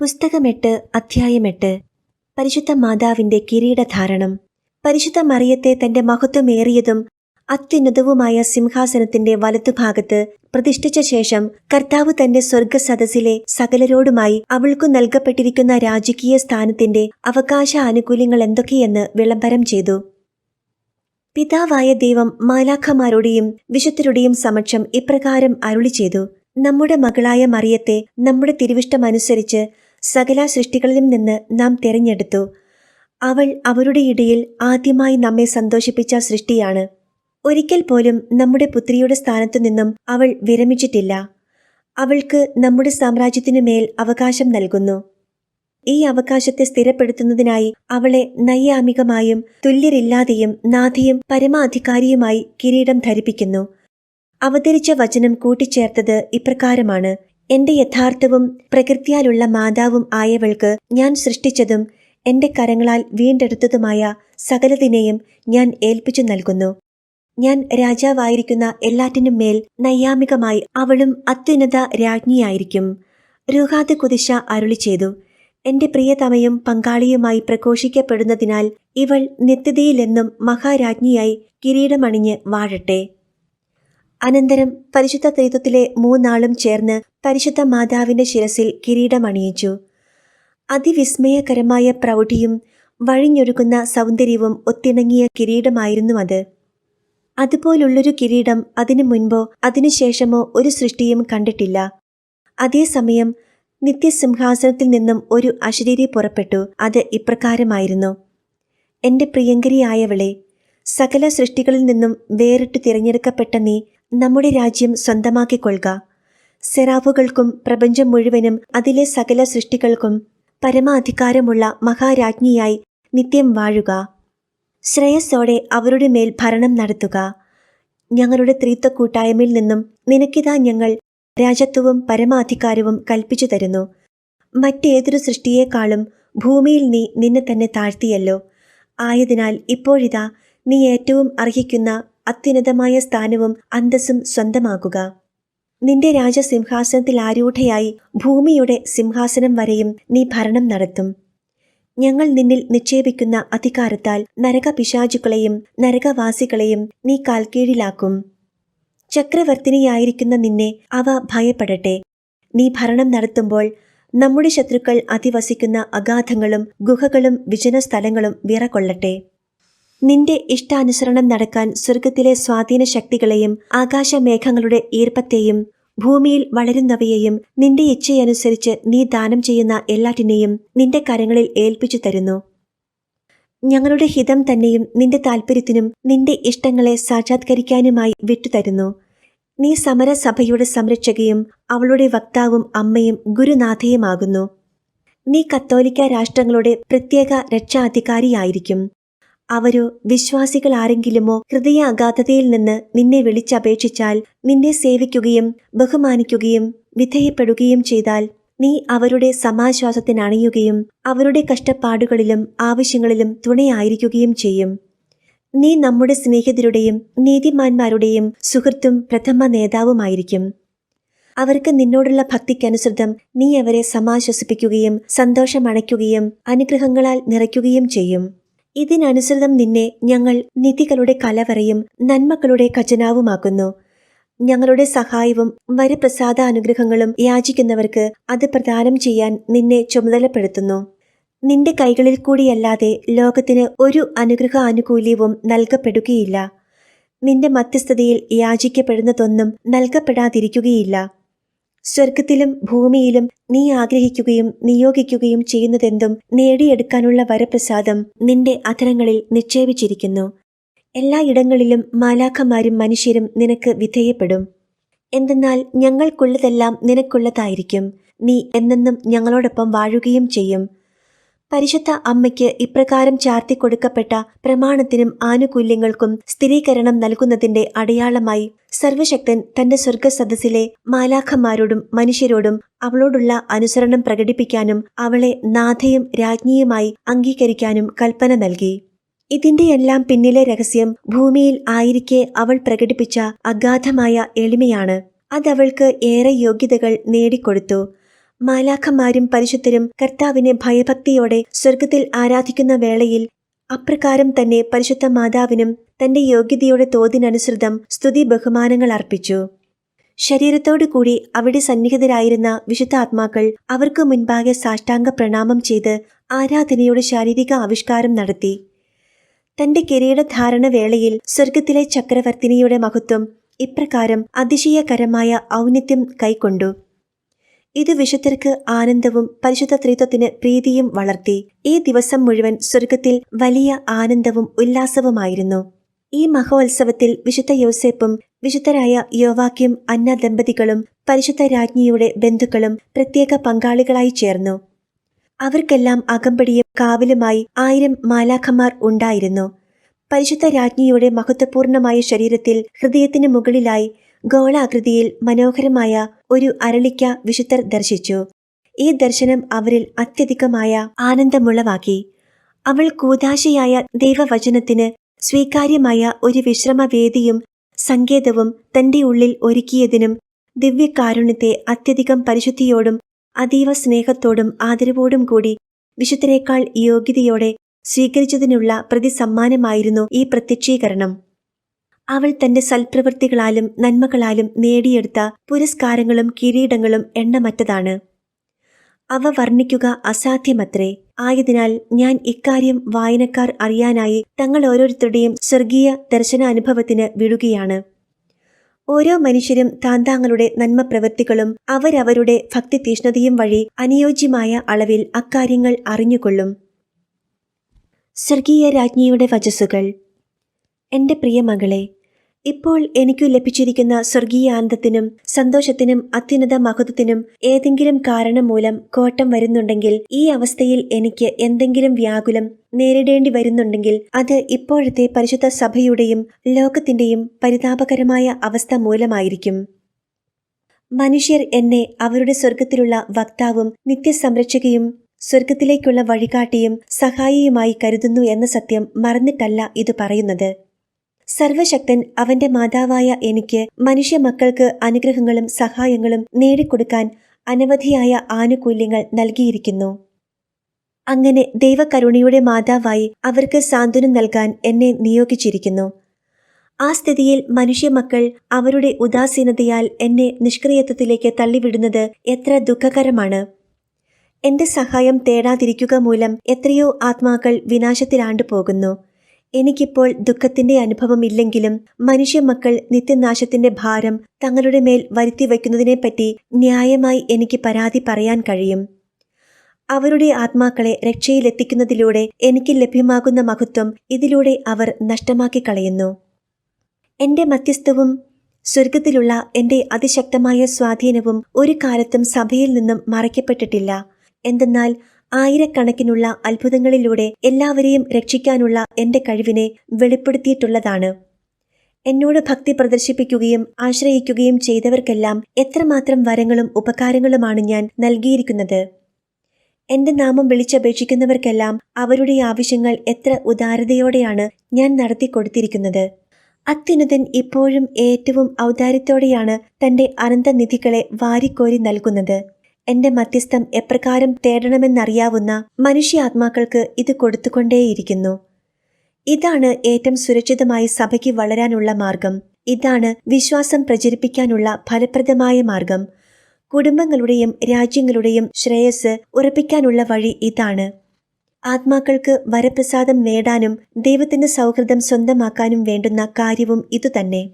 പുസ്തകമെട്ട് അധ്യായമെട്ട് പരിശുദ്ധ മാതാവിന്റെ കിരീടധാരണം. പരിശുദ്ധ മറിയത്തെ തന്റെ മഹത്വമേറിയതും അത്യുന്നതവുമായ സിംഹാസനത്തിന്റെ വലത്തുഭാഗത്ത് പ്രതിഷ്ഠിച്ച ശേഷം കർത്താവ് തന്റെ സ്വർഗസദസ്സിലെ സകലരോടുമായി അവൾക്കു നൽകപ്പെട്ടിരിക്കുന്ന രാജകീയ സ്ഥാനത്തിന്റെ അവകാശ ആനുകൂല്യങ്ങൾ എന്തൊക്കെയെന്ന് വിളംബരം ചെയ്തു. പിതാവായ ദൈവം മാലാഖമാരുടെയും വിശുദ്ധരുടെയും സമക്ഷം ഇപ്രകാരം അരുളി ചെയ്തു നമ്മുടെ മകളായ മറിയത്തെ നമ്മുടെ തിരുവിഷ്ടമനുസരിച്ച് സകല സൃഷ്ടികളിലും നിന്ന് നാം തിരഞ്ഞെടുത്തു. അവൾ അവരുടെ ഇടയിൽ ആദ്യമായി നമ്മെ സന്തോഷിപ്പിച്ച സൃഷ്ടിയാണ്. ഒരിക്കൽ പോലും നമ്മുടെ പുത്രിയുടെ സ്ഥാനത്തു നിന്നും അവൾ വിരമിച്ചിട്ടില്ല. അവൾക്ക് നമ്മുടെ സാമ്രാജ്യത്തിനു മേൽ അവകാശം നൽകുന്നു. ഈ അവകാശത്തെ സ്ഥിരപ്പെടുത്തുന്നതിനായി അവളെ നയ്യാമികമായും തുല്യരില്ലാതെയും നാഥയും പരമാധികാരിയുമായി കിരീടം ധരിപ്പിക്കുന്നു. അവതരിച്ച വചനം കൂട്ടിച്ചേർത്തത് ഇപ്രകാരമാണ്. എന്റെ യഥാർത്ഥവും പ്രകൃതിയാലുള്ള മാതാവും ആയവൾക്ക് ഞാൻ സൃഷ്ടിച്ചതും എന്റെ കരങ്ങളാൽ വീണ്ടെടുത്തതുമായ സകലതിനെയും ഞാൻ ഏൽപ്പിച്ചു നൽകുന്നു. ഞാൻ രാജാവായിരിക്കുന്ന എല്ലാറ്റിനും മേൽ നൈയാമികമായി അവളും അത്യുന്നത രാജ്ഞിയായിരിക്കും. രൂഹാത് കുതിശ അരുളി ചെയ്തു. എന്റെ പ്രിയതമയും പങ്കാളിയുമായി പ്രഘോഷിക്കപ്പെടുന്നതിനാൽ ഇവൾ നിത്യതയിലെന്നും മഹാരാജ്ഞിയായി കിരീടമണിഞ്ഞ് വാഴട്ടെ. അനന്തരം പരിശുദ്ധ ത്രിത്വത്തിലെ മൂന്നാളും ചേർന്ന് പരിശുദ്ധ മാതാവിന്റെ ശിരസിൽ കിരീടമണിയിച്ചു. അതിവിസ്മയകരമായ പ്രൗഢിയും വഴിഞ്ഞൊരുക്കുന്ന സൗന്ദര്യവും ഒത്തിണങ്ങിയ കിരീടമായിരുന്നു അത്. അതുപോലുള്ളൊരു കിരീടം അതിനു മുൻപോ അതിനുശേഷമോ ഒരു സൃഷ്ടിയും കണ്ടിട്ടില്ല. അതേസമയം നിത്യസിംഹാസനത്തിൽ നിന്നും ഒരു അശരീരി പുറപ്പെട്ടു. അത് ഇപ്രകാരമായിരുന്നു. എന്റെ പ്രിയങ്കരിയായവളെ സകല സൃഷ്ടികളിൽ നിന്നും വേറിട്ട് തിരഞ്ഞെടുക്കപ്പെട്ട നീ നമ്മുടെ രാജ്യം സ്വന്തമാക്കിക്കൊള്ളുക. സെറാവുകൾക്കും പ്രപഞ്ചം മുഴുവനും അതിലെ സകല സൃഷ്ടികൾക്കും പരമാധികാരമുള്ള മഹാരാജ്ഞിയായി നിത്യം വാഴുക. ശ്രേയസ്സോടെ അവരുടെ മേൽ ഭരണം നടത്തുക. ഞങ്ങളുടെ ത്രീത്വ കൂട്ടായ്മയിൽ നിന്നും നിനക്കിതാ ഞങ്ങൾ രാജത്വവും പരമാധികാരവും കൽപ്പിച്ചു തരുന്നു. മറ്റേതൊരു സൃഷ്ടിയേക്കാളും ഭൂമിയിൽ നീ നിന്നെ തന്നെ താഴ്ത്തിയല്ലോ. ആയതിനാൽ ഇപ്പോഴിതാ നീ ഏറ്റവും അർഹിക്കുന്ന അത്യുന്നതമായ സ്ഥാനവും അന്തസ്സും സ്വന്തമാക്കുക. നിന്റെ രാജസിംഹാസനത്തിൽ ആരൂഢയായി ഭൂമിയുടെ സിംഹാസനം വരെയും നീ ഭരണം നടത്തും. ഞങ്ങൾ നിന്നിൽ നിക്ഷേപിക്കുന്ന അധികാരത്താൽ നരകപിശാചുക്കളെയും നരകവാസികളെയും നീ കാൽക്കീഴിലാക്കും. ചക്രവർത്തിനിയായിരിക്കുന്ന നിന്നെ അവ ഭയപ്പെടട്ടെ. നീ ഭരണം നടത്തുമ്പോൾ നമ്മുടെ ശത്രുക്കൾ അധിവസിക്കുന്ന അഗാധങ്ങളും ഗുഹകളും വിജന സ്ഥലങ്ങളും വിറകൊള്ളട്ടെ. നിന്റെ ഇഷ്ടാനുസരണം നടക്കാൻ സ്വർഗത്തിലെ സ്വാധീന ശക്തികളെയും ആകാശമേഘങ്ങളുടെ ഈർപ്പത്തെയും ഭൂമിയിൽ വളരുന്നവയെയും നിന്റെ ഇച്ഛയനുസരിച്ച് നീ ദാനം ചെയ്യുന്ന എല്ലാറ്റിനെയും നിന്റെ കരങ്ങളിൽ ഏൽപ്പിച്ചു തരുന്നു. ഞങ്ങളുടെ ഹിതം തന്നെയും നിന്റെ താൽപ്പര്യത്തിനും നിന്റെ ഇഷ്ടങ്ങളെ സാക്ഷാത്കരിക്കാനുമായി വിട്ടുതരുന്നു. നീ സമരസഭയുടെ സംരക്ഷകയും അവളുടെ വക്താവും അമ്മയും ഗുരുനാഥയുമാകുന്നു. നീ കത്തോലിക്ക രാഷ്ട്രങ്ങളുടെ പ്രത്യേക രക്ഷാധികാരിയായിരിക്കും. അവരോ വിശ്വാസികൾ ആരെങ്കിലുമോ ഹൃദയാഘാതതയിൽ നിന്ന് നിന്നെ വിളിച്ചപേക്ഷിച്ചാൽ നിന്നെ സേവിക്കുകയും ബഹുമാനിക്കുകയും വിധേയപ്പെടുകയും ചെയ്താൽ നീ അവരുടെ സമാശ്വാസത്തിനണിയുകയും അവരുടെ കഷ്ടപ്പാടുകളിലും ആവശ്യങ്ങളിലും തുണയായിരിക്കുകയും ചെയ്യും. നീ നമ്മുടെ സ്നേഹിതരുടെയും നീതിമാന്മാരുടെയും സുഹൃത്തും പ്രഥമ നേതാവുമായിരിക്കും. അവർക്ക് നിന്നോടുള്ള ഭക്തിക്കനുസൃതം നീ അവരെ സമാശ്വസിപ്പിക്കുകയും സന്തോഷമണയ്ക്കുകയും അനുഗ്രഹങ്ങളാൽ നിറയ്ക്കുകയും ചെയ്യും. ഇതിനനുസൃതം നിന്നെ ഞങ്ങൾ നിധികളുടെ കലവറയും നന്മക്കളുടെ ഖജനാവുമാക്കുന്നു. ഞങ്ങളുടെ സഹായവും വരപ്രസാദ അനുഗ്രഹങ്ങളും യാചിക്കുന്നവർക്ക് അത് പ്രദാനം ചെയ്യാൻ നിന്നെ ചുമതലപ്പെടുത്തുന്നു. നിന്റെ കൈകളിൽ കൂടിയല്ലാതെ ലോകത്തിന് ഒരു അനുഗ്രഹ ആനുകൂല്യവും നൽകപ്പെടുകയില്ല. നിന്റെ മധ്യസ്ഥതയിൽ യാചിക്കപ്പെടുന്നതൊന്നും നൽകപ്പെടാതിരിക്കുകയില്ല. സ്വർഗത്തിലും ഭൂമിയിലും നീ ആഗ്രഹിക്കുകയും നിയോഗിക്കുകയും ചെയ്യുന്നതെന്തും നേടിയെടുക്കാനുള്ള വരപ്രസാദം നിന്റെ അധരങ്ങളിൽ നിക്ഷേപിച്ചിരിക്കുന്നു. എല്ലായിടങ്ങളിലും മാലാഖമാരും മനുഷ്യരും നിനക്ക് വിധേയപ്പെടും. എന്തെന്നാൽ ഞങ്ങൾക്കുള്ളതെല്ലാം നിനക്കുള്ളതായിരിക്കും. നീ എന്നെന്നും ഞങ്ങളോടൊപ്പം വാഴുകയും ചെയ്യും. പരിശുദ്ധ അമ്മയ്ക്ക് ഇപ്രകാരം ചാർത്തിക്കൊടുക്കപ്പെട്ട പ്രമാണത്തിനും ആനുകൂല്യങ്ങൾക്കും സ്ഥിരീകരണം നൽകുന്നതിന്റെ അടയാളമായി സർവശക്തൻ തന്റെ സ്വർഗസദസ്സിലെ മാലാഖമാരോടും മനുഷ്യരോടും അവളോടുള്ള അനുസരണം പ്രകടിപ്പിക്കാനും അവളെ നാഥയും രാജ്ഞിയുമായി അംഗീകരിക്കാനും കൽപ്പന നൽകി. ഇതിന്റെയെല്ലാം പിന്നിലെ രഹസ്യം ഭൂമിയിൽ ആയിരിക്കെ അവൾ പ്രകടിപ്പിച്ച അഗാധമായ എളിമയാണ്. അതവൾക്ക് ഏറെ യോഗ്യതകൾ നേടിക്കൊടുത്തു. മാലാഖമാരും പരിശുദ്ധരും കർത്താവിനെ ഭയഭക്തിയോടെ സ്വർഗത്തിൽ ആരാധിക്കുന്ന വേളയിൽ അപ്രകാരം തന്നെ പരിശുദ്ധ മാതാവിനും തന്റെ യോഗ്യതയുടെ തോതിനനുസൃതം സ്തുതി ബഹുമാനങ്ങൾ അർപ്പിച്ചു. ശരീരത്തോടു കൂടി അവിടെ സന്നിഹിതരായിരുന്ന വിശുദ്ധ ആത്മാക്കൾ അവർക്ക് മുൻപാകെ സാഷ്ടാംഗ പ്രണാമം ചെയ്ത് ആരാധനയുടെ ശാരീരിക ആവിഷ്കാരം നടത്തി. തന്റെ കിരീടധാരണ വേളയിൽ സ്വർഗത്തിലെ ചക്രവർത്തിനിയുടെ മഹത്വം ഇപ്രകാരം അതിശയകരമായ ഔന്നിത്യം കൈക്കൊണ്ടു. ഇത് വിശുദ്ധർക്ക് ആനന്ദവും പരിശുദ്ധ ത്രിത്വത്തിന് പ്രീതിയും വളർത്തി ഈ ദിവസം മുഴുവൻ സ്വർഗത്തിൽ വലിയ ആനന്ദവും ഉല്ലാസവുമായിരുന്നു. ഈ മഹോത്സവത്തിൽ വിശുദ്ധ യോസേപ്പും വിശുദ്ധരായ യോവാക്യം അന്ന ദമ്പതികളും പരിശുദ്ധ രാജ്ഞിയുടെ ബന്ധുക്കളും പ്രത്യേക പങ്കാളികളായി ചേർന്നു. അവർക്കെല്ലാം അകമ്പടിയും കാവലുമായി ആയിരം മാലാഖമാർ ഉണ്ടായിരുന്നു. പരിശുദ്ധ രാജ്ഞിയുടെ മഹത്വപൂർണമായ ശരീരത്തിൽ ഹൃദയത്തിന് മുകളിലായി ഗോളാകൃതിയിൽ മനോഹരമായ ഒരു അരളിക്ക വിശുദ്ധർ ദർശിച്ചു. ഈ ദർശനം അവരിൽ അത്യധികമായ ആനന്ദമുളവാക്കി. അവൾ കൂതാശയായ ദൈവവചനത്തിന് സ്വീകാര്യമായ ഒരു വിശ്രമവേദിയും സങ്കേതവും തന്റെ ഉള്ളിൽ ഒരുക്കിയതിനും ദിവ്യകാരുണ്യത്തെ അത്യധികം പരിശുദ്ധിയോടും അതീവ സ്നേഹത്തോടും ആദരവോടും കൂടി വിശുദ്ധരേക്കാൾ യോഗ്യതയോടെ സ്വീകരിച്ചതിനുള്ള പ്രതിസമ്മാനമായിരുന്നു ഈ പ്രത്യക്ഷീകരണം. അവൾ തന്റെ സൽപ്രവൃത്തികളാലും നന്മകളാലും നേടിയെടുത്ത പുരസ്കാരങ്ങളും കിരീടങ്ങളും എണ്ണമറ്റതാണ്. അവ വർണിക്കുക അസാധ്യമത്രേ. ആയതിനാൽ ഞാൻ ഇക്കാര്യം വായനക്കാർ അറിയാനായി തങ്ങൾ ഓരോരുത്തരുടെയും സ്വർഗീയ ദർശനാനുഭവത്തിന് വിടുകയാണ്. ഓരോ മനുഷ്യരും താന്താങ്ങളുടെ നന്മ പ്രവൃത്തികളും അവരവരുടെ ഭക്തി തീഷ്ണതയും വഴി അനുയോജ്യമായ അളവിൽ അക്കാര്യങ്ങൾ അറിഞ്ഞുകൊള്ളും. സ്വർഗീയ രാജ്ഞിയുടെ വചസ്സുകൾ. എന്റെ പ്രിയ മകളെ ഇപ്പോൾ എനിക്കു ലഭിച്ചിരിക്കുന്ന സ്വർഗീയ ആനന്ദത്തിനും സന്തോഷത്തിനും അത്യുന്നത മഹത്വത്തിനും ഏതെങ്കിലും കാരണം മൂലം കോട്ടം വരുന്നുണ്ടെങ്കിൽ ഈ അവസ്ഥയിൽ എനിക്ക് എന്തെങ്കിലും വ്യാകുലം നേരിടേണ്ടി വരുന്നുണ്ടെങ്കിൽ അത് ഇപ്പോഴത്തെ പരിശുദ്ധ സഭയുടെയും ലോകത്തിന്റെയും പരിതാപകരമായ അവസ്ഥ മൂലമായിരിക്കും. മനുഷ്യർ എന്നെ അവരുടെ സ്വർഗത്തിലുള്ള വക്താവും നിത്യസംരക്ഷകയും സ്വർഗത്തിലേക്കുള്ള വഴികാട്ടിയും സഹായിയുമായി കരുതുന്നു എന്ന സത്യം മറന്നിട്ടല്ല ഇത് പറയുന്നത്. സർവശക്തൻ അവന്റെ മാതാവായ എനിക്ക് മനുഷ്യ മക്കൾക്ക് അനുഗ്രഹങ്ങളും സഹായങ്ങളും നേടിക്കൊടുക്കാൻ അനവധിയായ ആനുകൂല്യങ്ങൾ നൽകിയിരിക്കുന്നു. അങ്ങനെ ദൈവകരുണയുടെ മാതാവായി അവർക്ക് സാന്ത്വനം നൽകാൻ എന്നെ നിയോഗിച്ചിരിക്കുന്നു. ആ സ്ഥിതിയിൽ മനുഷ്യ മക്കൾ അവരുടെ ഉദാസീനതയാൽ എന്നെ നിഷ്ക്രിയത്വത്തിലേക്ക് തള്ളിവിടുന്നത് എത്ര ദുഃഖകരമാണ്. എന്റെ സഹായം തേടാതിരിക്കുക മൂലം എത്രയോ ആത്മാക്കൾ വിനാശത്തിലാണ്ടു പോകുന്നു എനിക്കിപ്പോൾ ദുഃഖത്തിന്റെ അനുഭവം അനുഭവമില്ലെങ്കിലും മനുഷ്യമക്കൾ നിത്യനാശത്തിന്റെ ഭാരം തങ്ങളുടെ മേൽ വരുത്തി വയ്ക്കുന്നതിനെപ്പറ്റി ന്യായമായി എനിക്ക് പരാതി പറയാൻ കഴിയും. അവരുടെ ആത്മാക്കളെ രക്ഷയിലെത്തിക്കുന്നതിലൂടെ എനിക്ക് ലഭ്യമാകുന്ന മഹത്വം ഇതിലൂടെ അവർ നഷ്ടമാക്കി കളയുന്നു. എന്റെ മധ്യസ്ഥവും സ്വർഗത്തിലുള്ള എന്റെ അതിശക്തമായ സ്വാധീനവും ഒരു കാലത്തും സഭയിൽ നിന്നും മറയ്ക്കപ്പെട്ടിട്ടില്ല. എന്തെന്നാൽ ആയിരക്കണക്കിനുള്ള അത്ഭുതങ്ങളിലൂടെ എല്ലാവരെയും രക്ഷിക്കാനുള്ള എന്റെ കഴിവിനെ വെളിപ്പെടുത്തിയിട്ടുള്ളതാണ്. എന്നോട് ഭക്തി പ്രദർശിപ്പിക്കുകയും ആശ്രയിക്കുകയും ചെയ്തവർക്കെല്ലാം എത്രമാത്രം വരങ്ങളും ഉപകാരങ്ങളുമാണ് ഞാൻ നൽകിയിരിക്കുന്നത്. എന്റെ നാമം വിളിച്ചപേക്ഷിക്കുന്നവർക്കെല്ലാം അവരുടെ ആവശ്യങ്ങൾ എത്ര ഉദാരതയോടെയാണ് ഞാൻ നടത്തി കൊടുത്തിരിക്കുന്നത്. ഇപ്പോഴും ഏറ്റവും ഔദാര്യത്തോടെയാണ് തന്റെ അനന്തനിധികളെ വാരിക്കോരി നൽകുന്നത്. എന്റെ മധ്യസ്ഥം എപ്രകാരം തേടണമെന്നറിയാവുന്ന മനുഷ്യാത്മാക്കൾക്ക് ഇത് കൊടുത്തുകൊണ്ടേയിരിക്കുന്നു. ഇതാണ് ഏറ്റവും സുരക്ഷിതമായി സഭയ്ക്ക് വളരാനുള്ള മാർഗം. ഇതാണ് വിശ്വാസം പ്രചരിപ്പിക്കാനുള്ള ഫലപ്രദമായ മാർഗം. കുടുംബങ്ങളുടെയും രാജ്യങ്ങളുടെയും ശ്രേയസ് ഉറപ്പിക്കാനുള്ള വഴി ഇതാണ്. ആത്മാക്കൾക്ക് വരപ്രസാദം നേടാനും ദൈവത്തിന്റെ സൗഹൃദം സ്വന്തമാക്കാനും വേണ്ടുന്ന കാര്യവും ഇതുതന്നെ.